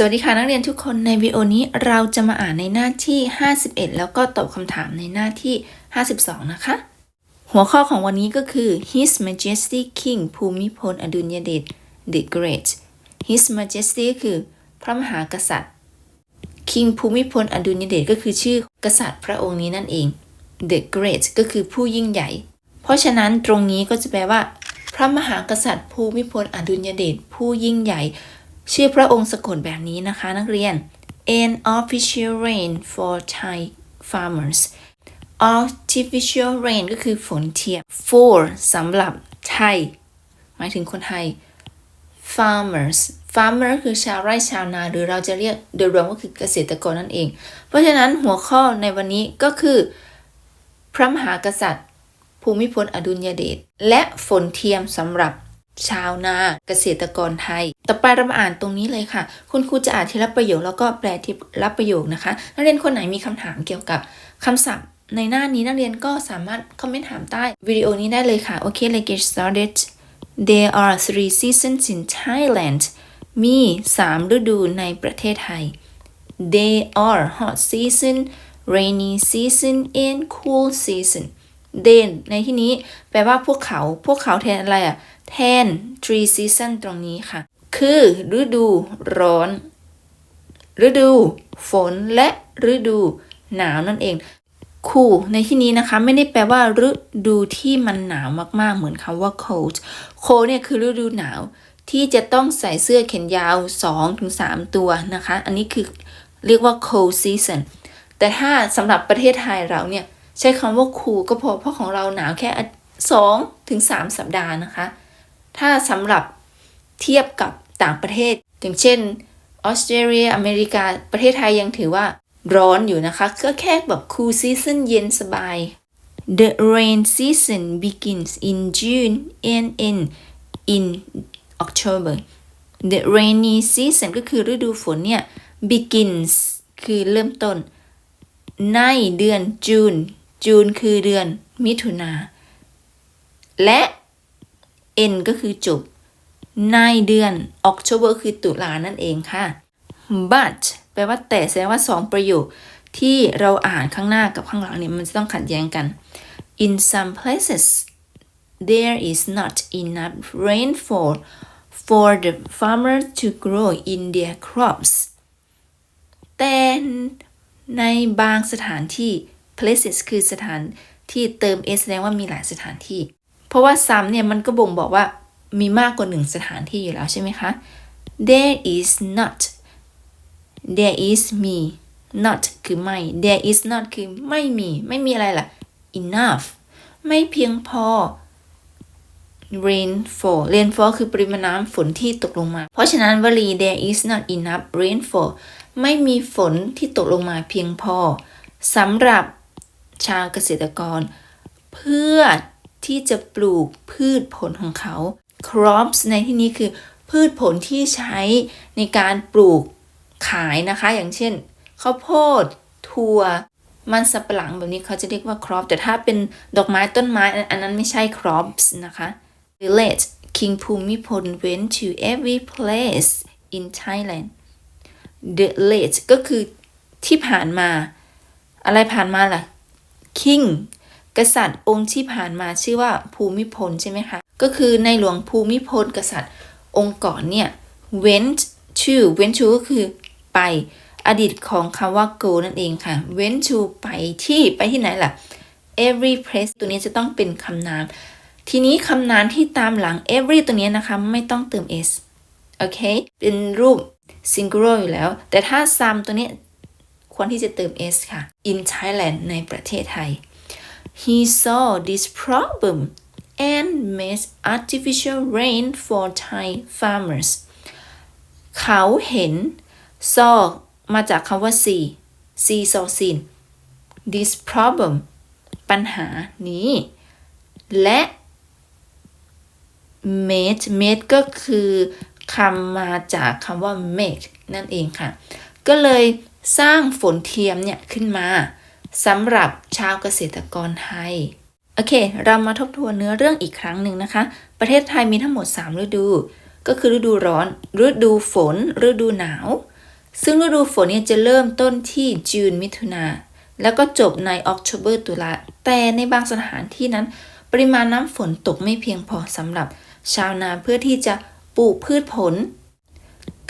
สวัสดีค่ะนักเรียนทุกคนในวิดีโอนี้เราจะมาอ่านในหน้าที่ 51 แล้วก็ตอบคำถามในหน้าที่ 52 นะคะ หัวข้อของวันนี้ก็คือ His Majesty King ภูมิพลอดุลยเดช The Great His Majesty คือพระมหากษัตริย์ King ภูมิพลอดุลยเดชก็คือชื่อกษัตริย์พระองค์นี้นั่นเอง The Great ก็คือผู้ยิ่งใหญ่ เพราะฉะนั้นตรงนี้ก็จะแปลว่า พระมหากษัตริย์ภูมิพลอดุลยเดชผู้ยิ่งใหญ่ ชื่อพระองค์สะกดแบบนี้นะคะนักเรียน an official rain for Thai farmers artificial rain ก็คือฝนเทียม for สำหรับไทย หมายถึงคนไทย farmers farmer คือชาวไร่ชาวนา หรือเราจะเรียกโดยรวมก็คือเกษตรกรนั่นเอง เพราะฉะนั้นหัวข้อในวันนี้ก็คือ พระมหากษัตริย์ ภูมิพลอดุลยเดชและฝนเทียมสำหรับ ชาวนาเกษตรกรไทย ต่อไปเรามาอ่านตรงนี้เลยค่ะ คุณครูจะอ่านทีละประโยคแล้วก็แปลทีละประโยคนะคะ นักเรียนคนไหนมีคำถามเกี่ยวกับคำศัพท์ ในหน้านี้นักเรียนก็สามารถคอมเมนต์ถามใต้วิดีโอนี้ได้เลยค่ะ โอเค let's get started There are three seasons in Thailand มี3ฤดูในประเทศไทย They are hot season rainy season and cool season they ในที่นี้แปลว่าพวกเขา พวกเขาแทนอะไรอะแทน three season ตรงนี้ค่ะ คือฤดูร้อน ฤดู ฝนและฤดูหนาวนั่นเองคูลในที่นี้นะคะไม่ได้แปลว่าฤดูที่มันหนาวมากๆ เหมือนคำว่า cold cold เนี่ยคือฤดูหนาวที่จะต้องใส่เสื้อแขนยาว 2-3 ตัวนะคะ อันนี้คือเรียกว่า cold season แต่ถ้าสำหรับประเทศไทยเราเนี่ย ใช้คำว่า cool ก็พอเพราะของเราหนาวแค่2ถึง3สัปดาห์นะคะ ถ้าสำหรับเทียบกับต่างประเทศ อย่างเช่นออสเตรเลียอเมริกาประเทศไทยยังถือว่าร้อนอยู่นะคะ ก็แค่แบบ cool season เย็นสบาย The rain season begins in June and end in October The rainy season ก็คือฤดูฝนเนี่ย begins คือเริ่มต้น ในเดือนจูน จูนคือเดือนมิถุนา และ end ก็คือจบ ในเดือน October คือตุลานั่นเองค่ะ but แปลว่าแต่แสดงว่าสองประโยคที่เราอ่านข้างหน้ากับข้างหลังเนี่ยมันจะต้องขัดแย้งกัน in some places there is not enough rainfall for the farmers to grow in their crops แต่ในบางสถานที่ places คือสถานที่เติม s แสดงว่ามีหลายสถานที่ เพราะว่า some เนี่ยมันก็บ่งบอกว่ามีมากกว่าหนึ่งสถานที่อยู่แล้วใช่ไหมคะ there is not there is me not คือไม่ there is not คือไม่มี ไม่มีอะไรล่ะ enough ไม่เพียงพอ rainfall rainfall คือปริมาณน้ำฝนที่ตกลงมา เพราะฉะนั้นวลี there is not enough rainfall ไม่มีฝนที่ตกลงมาเพียงพอสำหรับ ชาวเกษตรกร เพื่อที่จะปลูกพืชผลของเขา crops ในที่นี้คือพืชผลที่ใช้ในการปลูกขายนะคะ อย่างเช่นข้าวโพดถั่วมันสับปะหลังแบบนี้เขาจะเรียกว่า crop แต่ถ้าเป็นดอกไม้ต้นไม้ อันนั้นไม่ใช่ crops นะคะ Village King Bhumibol went to every place in Thailand the late ก็คือที่ผ่านมา อะไรผ่านมาล่ะ King กษัตริย์องค์ที่ผ่านมาชื่อว่าภูมิพลใช่ไหมคะ ก็คือในหลวงภูมิพลกษัตริย์องค์ก่อนเนี่ย went to went to ก็คือไปอดีตของคำว่า go นั่นเองค่ะ went to ไปที่ไปที่ไหนล่ะ every place ตัวนี้จะต้องเป็นคำนาม ทีนี้คำนามที่ตามหลัง every ตัวนี้นะคะ ไม่ต้องเติม s โอเค เป็นรูป singular อยู่แล้ว แต่ถ้า some ตัวนี้ ควรที่จะเติม s ค่ะ in Thailand ในประเทศไทย he saw this problem and made artificial rain for Thai farmers เขาเห็น saw มาจากคำว่า see see saw seen this problem ปัญหานี้ และ made made ก็คือคำมาจากคำว่า make นั่นเองค่ะ ก็เลย สร้างฝนเทียมเนี่ยขึ้นมาสำหรับชาวเกษตรกรไทย โอเค เรามาทบทวนเนื้อเรื่องอีกครั้งหนึ่งนะคะ ประเทศไทยมีทั้งหมด 3 ฤดู ก็คือฤดูร้อน ฤดูฝน ฤดูหนาว ซึ่งฤดูฝนเนี่ยจะเริ่มต้นที่จูนมิถุนา แล้วก็จบใน October ตุลา แต่ในบางสถานที่นั้น ปริมาณน้ำฝนตกไม่เพียงพอสำหรับชาวนาเพื่อที่จะปลูกพืชผล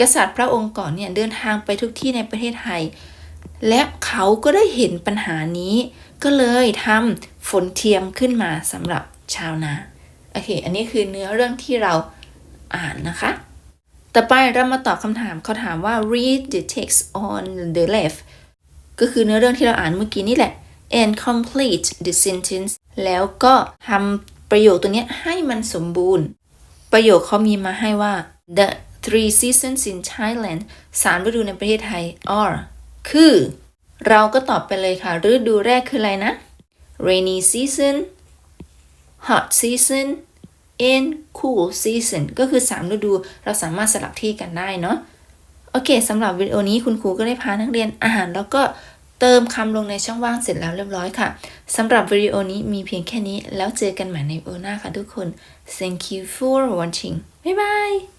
กษัตริย์พระองค์ก่อนเนี่ยเดินทางไปทุกที่ในประเทศไทย และเขาก็ได้เห็นปัญหานี้ ก็เลยทำฝนเทียมขึ้นมาสำหรับชาวนาโอเค อันนี้คือเนื้อเรื่องที่เราอ่านนะคะ ต่อไปเรามาตอบคำถามเขาถามว่า read the text on the left ก็คือเนื้อเรื่องที่เราอ่านเมื่อกี้นี่แหละ and complete the sentence แล้วก็ทำประโยคตัวนี้ให้มันสมบูรณ์ ประโยคเขามีมาให้ว่า the three seasons in Thailand สามฤดูในประเทศไทย are คือ เราก็ตอบไปเลยค่ะ ฤดูแรกคืออะไรนะ rainy season hot season and cool season ก็คือ 3 ฤดู เราสามารถสลับที่กันได้เนาะ โอเคสำหรับวิดีโอนี้คุณครูก็ได้พานักเรียนอ่านแล้วก็เติมคำลงในช่องว่างเสร็จแล้วเรียบร้อยค่ะสำหรับวิดีโอนี้มีเพียงแค่นี้ แล้วเจอกันใหม่ในวิดีโอหน้าค่ะทุกคน thank you for watching บ๊ายบาย